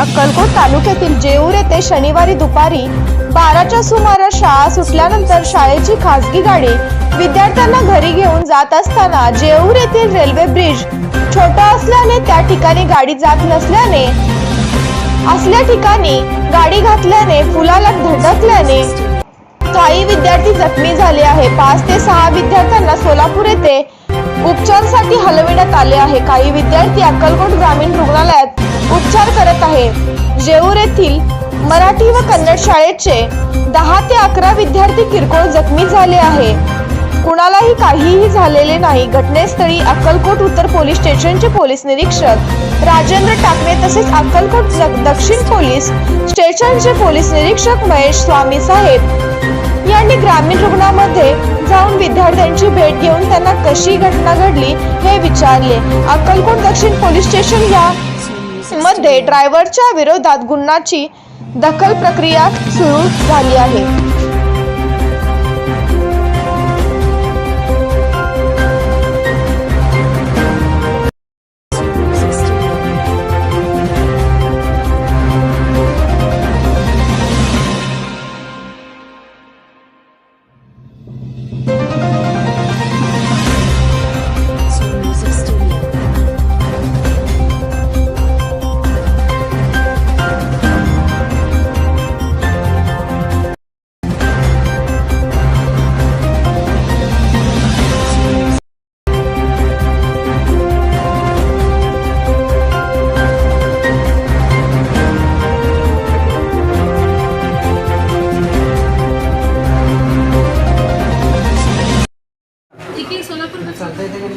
अक्कलकोट तालुक्यातील जेऊर येथे शनिवारी दुपारी बाराच्या सुमारास शाळा सुटल्यानंतर शाळेची खासगी गाडी विद्यार्थ्यांना घरी घेऊन जात असताना जेऊर येथील रेल्वे ब्रिज छोटा असल्याने त्या ठिकाणी गाडी जात नसल्याने असल्या ठिकाणी गाडी घातल्याने पुलाला धडकल्याने काही विद्यार्थी जखमी झाले आहे. पाच ते सहा विद्यार्थ्यांना सोलापूर येथे उपचारासाठी हलविण्यात आले आहे. काही विद्यार्थी अक्कलकोट ग्रामीण रुग्णालयात उपचार करत आहे. जेऊर येथील मराठी व कन्नड शाळेचे दहा ते अकरा विद्यार्थी किरकोळ जखमी झाले आहे. कुणालाही काहीही झालेले नाही. घटनेस्थळी अक्कलकोट उत्तर पोलीस स्टेशनचे पोलीस निरीक्षक राजेंद्र टाकणे तसेच अक्कलकोट ज- दक्षिण पोलीस स्टेशनचे पोलीस निरीक्षक महेश स्वामी साहेब यांनी ग्रामीण रुग्णामध्ये जाऊन विद्यार्थ्यांची भेट घेऊन त्यांना कशी घटना घडली हे विचारले. अक्कलकोट दक्षिण पोलीस स्टेशन या मध्ये ड्रायव्हरच्या विरोधात गुन्ह्याची दखल प्रक्रिया सुरू झाली आहे.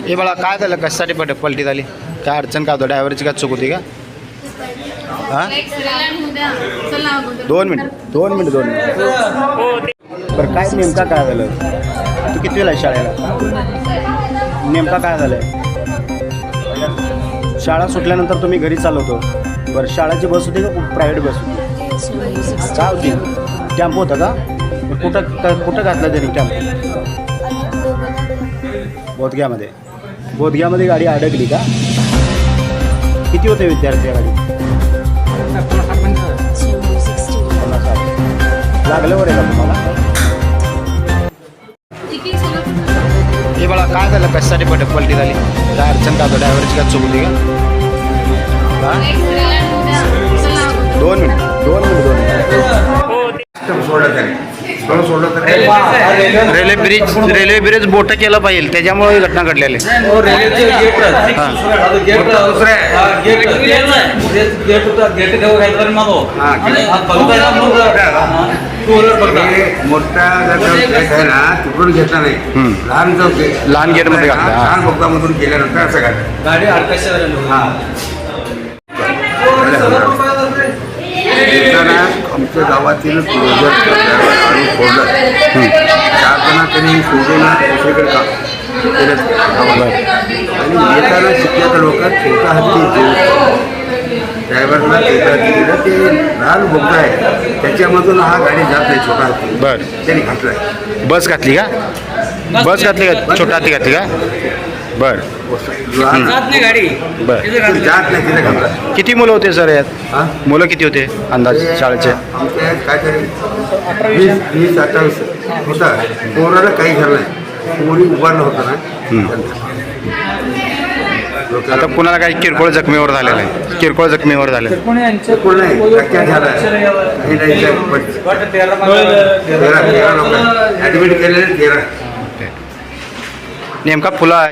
हे बाळा काय झालं? कशासाठी पट पलटी झाली? काय अडचण काय होतं ड्रायव्हरची काय चूक होती का? हां? दोन मिनिट दोन मिनिट दोन मिनिट. बरं काय नेमका काय झालं? तू किती वेळा आहे शाळेला? नेमका काय झालं? शाळा सुटल्यानंतर तुम्ही घरी चालवतो. बरं शाळाची बस होती का? प्रायव्हेट बस होती? काय होती? टॅम्पो होता का? कुठं कुठं घातलं त्यांनी कॅम्प बोधग्यामध्ये. बोधग्यामध्ये गाडी अडकली का? किती होते विद्यार्थी या गाडीत? साठ. लागलं बरं का तुम्हाला? हे बाळा काय झालं? कशासाठी पट पलटी झाली? काय अडचण का? ड्रायव्हरची काय चूक होती का? हा? दोन मिनिट दोन मिनिट. दोन minute railway bridge railway bridge बोट केलं पाहिजे त्याच्यामुळे ही. घटना घडलेली मोठा ना घेतला नाही. लहान लहान गेटमध्ये लहान भक्तामधून गेल्यानंतर असं काय गाडी अडकाशा हो. आमच्या गावातील आणून फोडलं. चार जण त्यांनी सोडून दुसरीकडे का. आणि येताना शिकल्याचं लोक छोटा हत्ती ड्रायव्हरला छोटा हत्ती दिलं ते लहान बोगदा आहे. त्याच्यामधून हा गाडी जात नाही छोटा हत्ती. बरं. त्यांनी घातलाय. बस घातली का? बस घातली का? छोटा हाती घातली का? बरं. लहान नाही गाडी. बरं. जात नाही. तिथे घातला किती मुलं होते सर यात? मुलं किती होते अंदाज शाळेचे? आमच्या यात काहीतरी वीस वीस अठ्ठावीस होता. पोराला काही झालं नाही. पोरी उभारलं होतं ना. आता लोकांना कुणाला काही किरकोळ जखमीवर झालेलं आहे. किरकोळ जखमीवर झालेलं आहे. कोण नाही. धक्का झाला काही नाही काय पण तेरा तेरा लोक. ॲडमिट केलेले तेरा. नेमका फुला